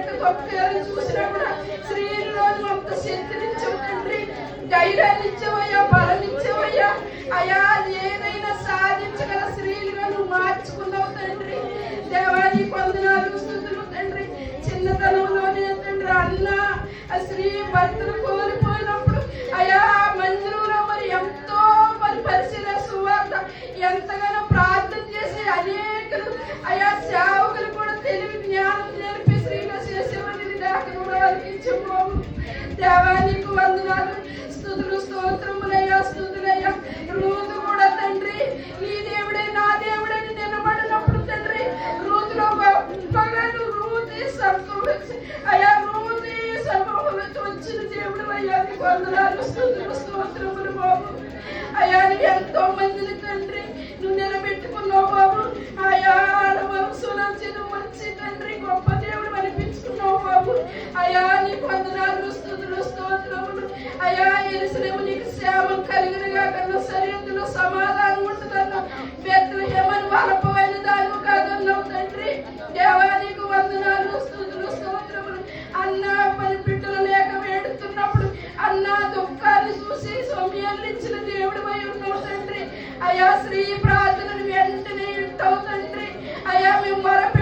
ఎట్లా గొప్ప చూసినా కూడా స్త్రీలో గొప్ప శక్తిని ధైర్యాన్ని నడుస్తుంది స్తోత్రములు బాబు. అయా ఎంతో మందిని తండ్రి. నువ్వు నిలబెట్టుకున్నావు బాబు. అయా ఆడవంశులంచి నువ్వు మంచి తండ్రి. గొప్ప దేవుడు అనిపించుకున్నావు బాబు. అయా నీ వందనాలు స్థుతులు స్తోత్రములు. అయా ఎరుసలేము నీకు సేవలు కలిగినగా కన్నా సరిహద్దులో సమాధానం ఉంటుంది అందించిన దేవుడు అయి ఉన్నావు తండ్రి. అయా స్త్రీ ప్రార్థనను వెంటనే ఇంటావు తండ్రి. అయా మేము మరపి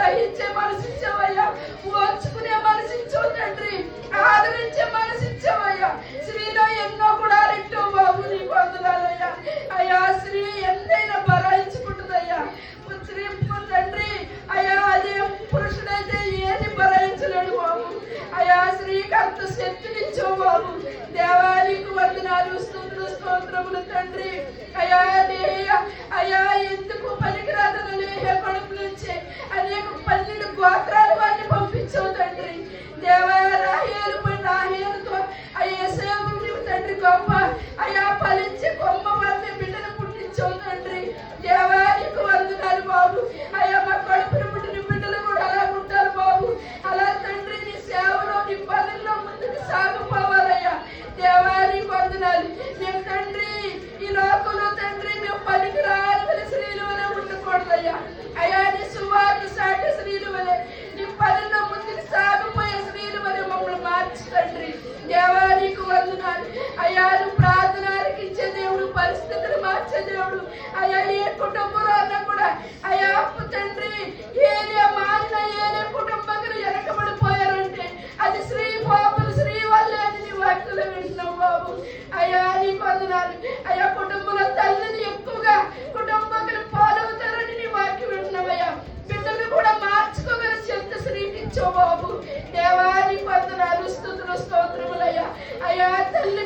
సహించే మనసు ఇచ్చావయ్యా ఓర్చుకునే మనసు తండ్రి ఆదరించే మనసు ఇచ్చావయ్యా స్త్రీలో ఎన్నో కూడా రెట్టు బాబు నీ పొందాలయ్యా అయ్యా స్త్రీ ఎన్నైనా బరాయించుకుంటుందయ్యా స్త్రీ తండ్రి అయ్యా అదే పురుషుడైతే ఏది బరాయించలేడు బాబు. అయ్యా స్త్రీకి అంత శక్తినిచ్చావు బాబు. దేవాలయకు వందనాలు స్తోత్ర స్తోత్రములు తండ్రి. అయ్యా అయ్యా ఎందుకు పనికిరాదన లేహ కడుపు నుంచి Olha como ele gosta. అయ్యాను ప్రార్థన ఇచ్చే దేవుడు పరిస్థితులు మార్చే దేవుడు. అయ్యా ఏ కుటుంబంలో అన్నా కూడా అయ్యా అప్పు తండ్రి ఏదే మారిన ఏదే కుటుంబంలో వెనకబడిపోయారంటే అది శ్రీ పాపలు శ్రీ వల్లే అని నీ వాక్యలు వింటున్నావు బాబు. అయ్యా నీ వందనాలు. అయ్యా కుటుంబంలో తల్లిని ఎక్కువగా కుటుంబంలో పాలవుతారని నీ వాక్యం వింటున్నావయ్యా బిడ్డలు కూడా మార్చుకోగల శక్తి శ్రీకించావు బాబు. దేవాని వందనాలు. స్థుతులు స్తోత్రములయ్యా అయ్యా. తల్లి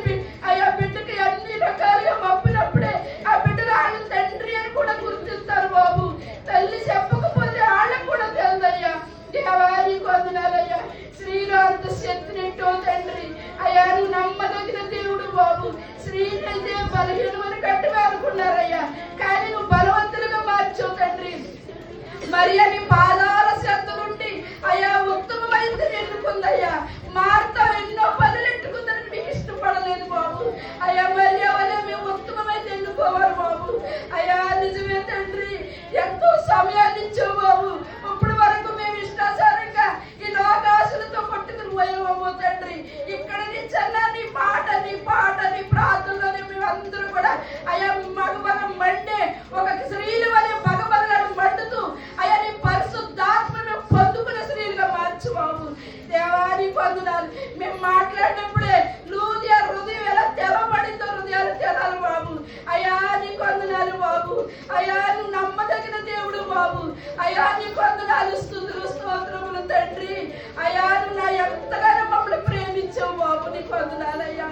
అయ్యా నీ కొందనాలు స్థుతులు స్తోత్రములు తండ్రి. అయ్యా నా ఎంతగానో మమ్మల్ని ప్రేమించావు బాబు నీ కొందనాలయ్యా.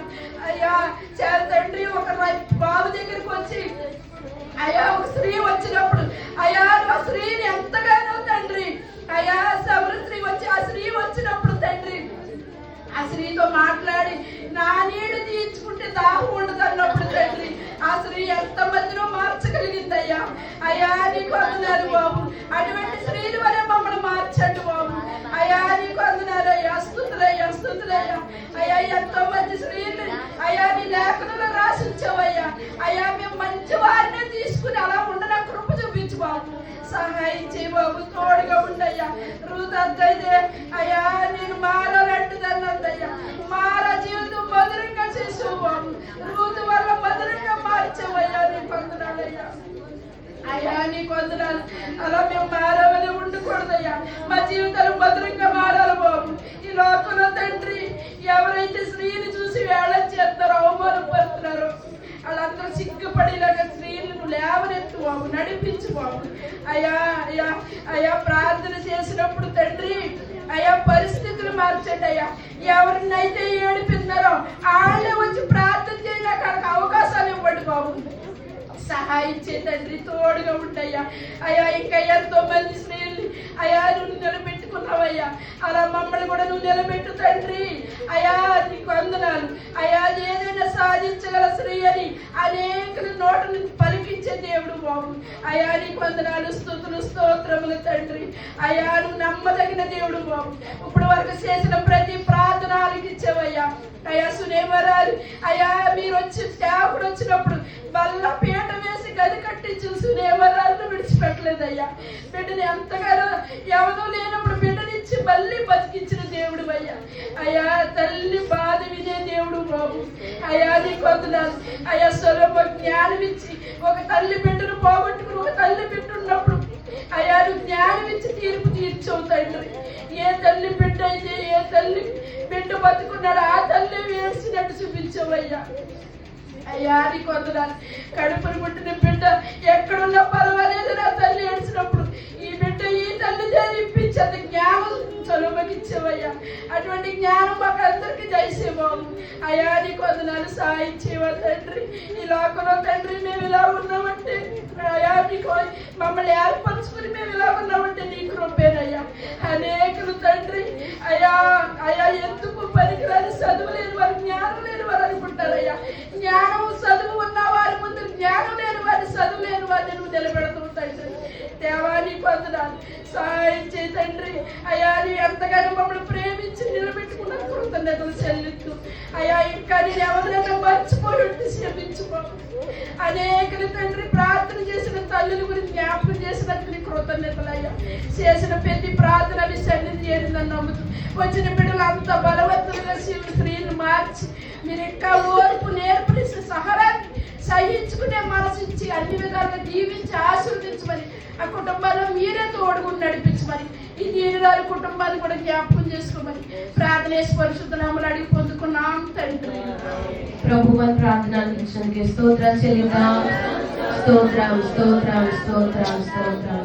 అయ్యా చే తండ్రి ఒక బాబు దగ్గరికి వచ్చి అయ్యా ఒక స్త్రీ వచ్చినప్పుడు అయ్యా ఆ స్త్రీని ఎంతగానో తండ్రి. అయ్యా సౌర స్త్రీ వచ్చి ఆ స్త్రీ వచ్చినప్పుడు తండ్రి ఆ స్త్రీతో మాట్లాడి నా నీడు తీర్చుకుంటే దాహం ఉండదు అన్నప్పుడు తండ్రి ఆ స్త్రీ ఎంత మందినో అయ్యా నీకు అందున్నారు బాబు. అటువంటి స్త్రీలు వరే మమ్మల్ని మార్చండి బాబు. అయ్యా నీకు అందున్నారు అయ్యా. స్థుతులయ్యా స్థుతులయ్యా అయ్యా. ఎంతో మంది స్త్రీలు. అయ్యా నీ లేఖనంలో రాసించవయ్యా. అయ్యా మేము మంచి వారిని తీసుకుని అలా ఉండన కృప చూపించు బాబు. సహాయం చేయి బాబు తోడుగా ఉండయ్యా రూత అద్దయితే అయ్యా నేను మారాలంటుందన్నదయ్యా మార జీవితం మధురంగా చేసావు బాబు రూత్ వల్ల మధురంగా మార్చావయ్యా నీ పొందనాలయ్యా అయ్యా నీ కొందనాలు అలా మేము మారవని ఉండకూడదయ్యా. మా జీవితాలు భద్రంగా మారాలి బాబు. ఈ లోకంలో తండ్రి ఎవరైతే స్త్రీని చూసి వేళ చేస్తారో అవమానపడుతున్నారో వాళ్ళందరూ సిగ్గుపడేలాగా స్త్రీలను లేవనెత్తు బాబు నడిపించు బాబు. అయ్యా అయ్యా అయ్యా ప్రార్థన చేసినప్పుడు తండ్రి అయ్యా పరిస్థితులు మార్చండి అయ్యా. ఎవరినైతే ఏడిపిస్తున్నారో వాళ్ళే వచ్చి ప్రార్థన చేయడానికి అవకాశాలు ఇవ్వండి బాబు. సహాయం చే తండ్రి తోడుగా ఉండయ్యా. అయ్యా ఇంకా ఎంతో మంది స్నేహితులు అయ్యా నువ్వు నిలబెట్టుకున్నావయ్యా. అలా మమ్మల్ని కూడా నువ్వు నిలబెట్టు తండ్రి. అయ్యా నీకు వందనాలు. అయ్యా ఏదైనా సాధించగల స్త్రీ అని అనేక నోటను పలికించే దేవుడు బాబు. అయ్యా నీకు వందనాలు స్థుతులు స్తోత్రములు తండ్రి. అయ్యా నువ్వు నమ్మదగిన దేవుడు బాబు. ఇప్పుడు వరకు చేసిన ప్రతి ప్రార్థన ఇచ్చేవయ్యా అయ్యా సునేవరాలు అయ్యా మీరు వచ్చి స్టాఫ్లు వచ్చినప్పుడు వల్ల పీట వేసి గది కట్టించి సునేవరాలను విడిచిపెట్టలేదయ్యా. బిడ్డని ఎంతగానో ఎవరో లేనప్పుడు బిడ్డనిచ్చి మళ్ళీ బతికించిన దేవుడు అయ్యా. అయ్యా తల్లి బాధ వినే దేవుడు బాబు. అయ్యా నీ కొందనాలు అయ్యా స్వరూప జ్ఞానం ఇచ్చి ఒక తల్లి బిడ్డను పోగొట్టుకుని ఒక తల్లి బిడ్డ ఉన్నప్పుడు అయ్యా జ్ఞానం ఇచ్చి తీర్పు తీర్చవు తండ్రి ఏ తల్లి బిడ్డ అయితే ఏ తల్లి బిడ్డ బతుకున్నాడు ఆ తల్లి వేసినట్టు చూపించవయ్యా. అయ్యా నీ కొందనాలు. కడుపును పుట్టిన బిడ్డ ఎక్కడున్నా పర్వాలేదు నా తల్లి ఏడ్చినప్పుడు జ్ఞానం అటువంటి జ్ఞానం మాకు అందరికీ దయచే బాబు అయ్యా నీ కొందనాలు సాయం తండ్రి. ఈ లోకంలో తండ్రి మేము ఇలా ఉన్నామంటే అయా నీకు మమ్మల్ని ఏర్పరచుకుని మేము ఇలా ఉన్నామంటే నీ కృపేనయ్యా. అనేకులు తండ్రి అయ్యా అయ్యా ఎందుకు పనికిరాని చదువు లేని వారు జ్ఞానం లేని వారు అనుకుంటారయ్యా జ్ఞానం చదువు ఉన్న వారి ముందు జ్ఞానం లేని వారి చదువు లేని వారిని నువ్వు నిలబెడుతూ తండ్రి దేవాని సహాయం చేయి తండ్రి. అయ్యా నీ ఎంతగానో మమ్మల్ని ప్రేమించి నిలబెట్టుకున్న కృతజ్ఞతలు చెల్లిస్తూ అయ్యా ఇంకా నేను ఎవరినైనా మర్చిపోయి ఉంటే క్షమించుకో అనేకలు తండ్రి ప్రార్థన చేసిన తల్లుల గురించి జ్ఞాపకం చేసినందుకు నీ కృతజ్ఞతలు అయ్యా. చేసిన ప్రతి ప్రార్థన నీ సన్నిధి చేరిందని నమ్ముతూ వచ్చిన బిడ్డలు అంత బలవంతులుగా స్త్రీని మార్చి మీరు ఇంకా ఓర్పు నేర్పనిసి సహరాన్ని సహించుకునే ఇచ్చి అన్ని విధాలుగా దీవించి ఆశీర్వదించమని ఆ కుటుంబాల్లో మీరే తోడుగుని నడిపించమని ఈ దీనిరాలు కుటుంబాన్ని కూడా జ్ఞాపకం చేసుకోమని ప్రార్థన చేసి పరిశుద్ధ అడిగి పొందుకున్నాం తండ్రి. ప్రభు మన ప్రార్థన అందించడానికి స్తోత్రం చెల్లిద్దాం. స్తోత్రం స్తోత్రం స్తోత్రం స్తోత్రం స్తోత్రం